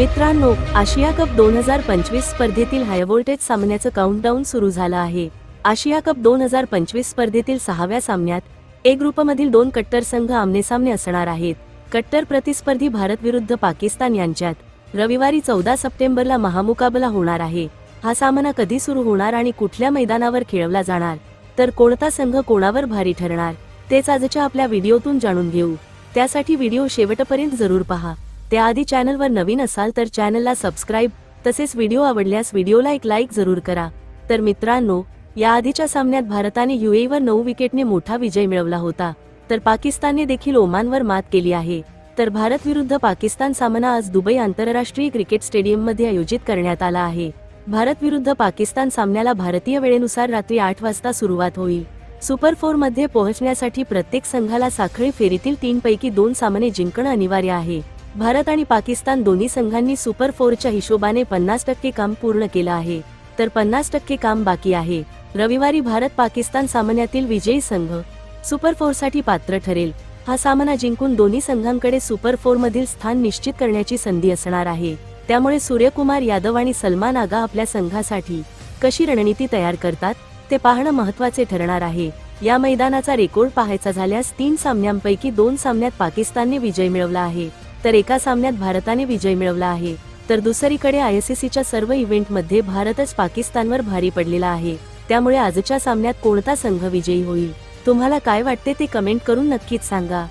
मित्रांनो आशिया कप दोन हजार पंचवीस स्पर्धेतील हायव्होल्टेज सामन्याचं काउंटडाऊन सुरू झालं आहे. आशिया कप दोन हजार पंचवीस स्पर्धेतील सहाव्या सामन्यात ए ग्रुपमधील दोन कट्टर संघ आमनेसामने असणार आहेत. कट्टर प्रतिस्पर्धी भारत विरुद्ध पाकिस्तान यांच्यात रविवारी चौदा सप्टेंबरला महामुकाबला होणार आहे. हा सामना कधी सुरू होणार आणि कुठल्या मैदानावर खेळवला जाणार तर कोणता संघ कोणावर भारी ठरणार तेच आजच्या आपल्या व्हिडिओतून जाणून घेऊ. त्यासाठी व्हिडिओ शेवटपर्यंत जरूर पहा. त्याआधी चॅनलवर नवीन असाल तर चॅनलला सबस्क्राईब तसेच व्हिडिओ आवडल्यास व्हिडिओला एक लाईक जरूर करा. तर मित्रांनो या आधीच्या सामन्यात भारताने युएईवर नऊ विकेटने मोठा विजय मिळवला होता. तर पाकिस्तानने देखील ओमानवर मात केली आहे. तर भारत विरुद्ध पाकिस्तान सामना आज दुबई आंतरराष्ट्रीय क्रिकेट स्टेडियममध्ये आयोजित करण्यात आला आहे. भारत विरुद्ध पाकिस्तान सामन्याला भारतीय वेळेनुसार रात्री आठ वाजता सुरुवात होईल. सुपर फोरमध्ये पोहोचण्यासाठी प्रत्येक संघाला साखळी फेरीतील तीन पैकी दोन सामने जिंकणं अनिवार्य आहे. भारत आणि पाकिस्तान दोन्ही संघांनी सुपर फोरच्या हिशोबाने पन्नास टक्के काम पूर्ण केलं आहे. तर पन्नास टक्के काम बाकी आहे. रविवारी भारत पाकिस्तान सामन्यातील विजयी संघ सुपर फोरसाठी पात्र ठरेल. हा सामना जिंकून दोन्ही संघांकडे सुपर फोर मधील स्थान निश्चित करण्याची संधी असणार आहे. त्यामुळे सूर्यकुमार यादव आणि सलमान आगा आपल्या संघासाठी कशी रणनीती तयार करतात ते पाहणं महत्त्वाचे ठरणार आहे. या मैदानाचा रेकॉर्ड पाहायचा झाल्यास तीन सामन्यांपैकी दोन सामन्यात पाकिस्तानने विजय मिळवला आहे. तर एका सामन्यात भारताने विजय मिळवला आहे. तर दुसरीकडे आयसीसीच्या सर्व इव्हेंटमध्ये भारतच पाकिस्तानवर भारी पडलेला आहे. त्यामुळे आजच्या सामन्यात कोणता संघ विजयी होईल? तुम्हाला काय वाटते ते कमेंट करून नक्कीच सांगा.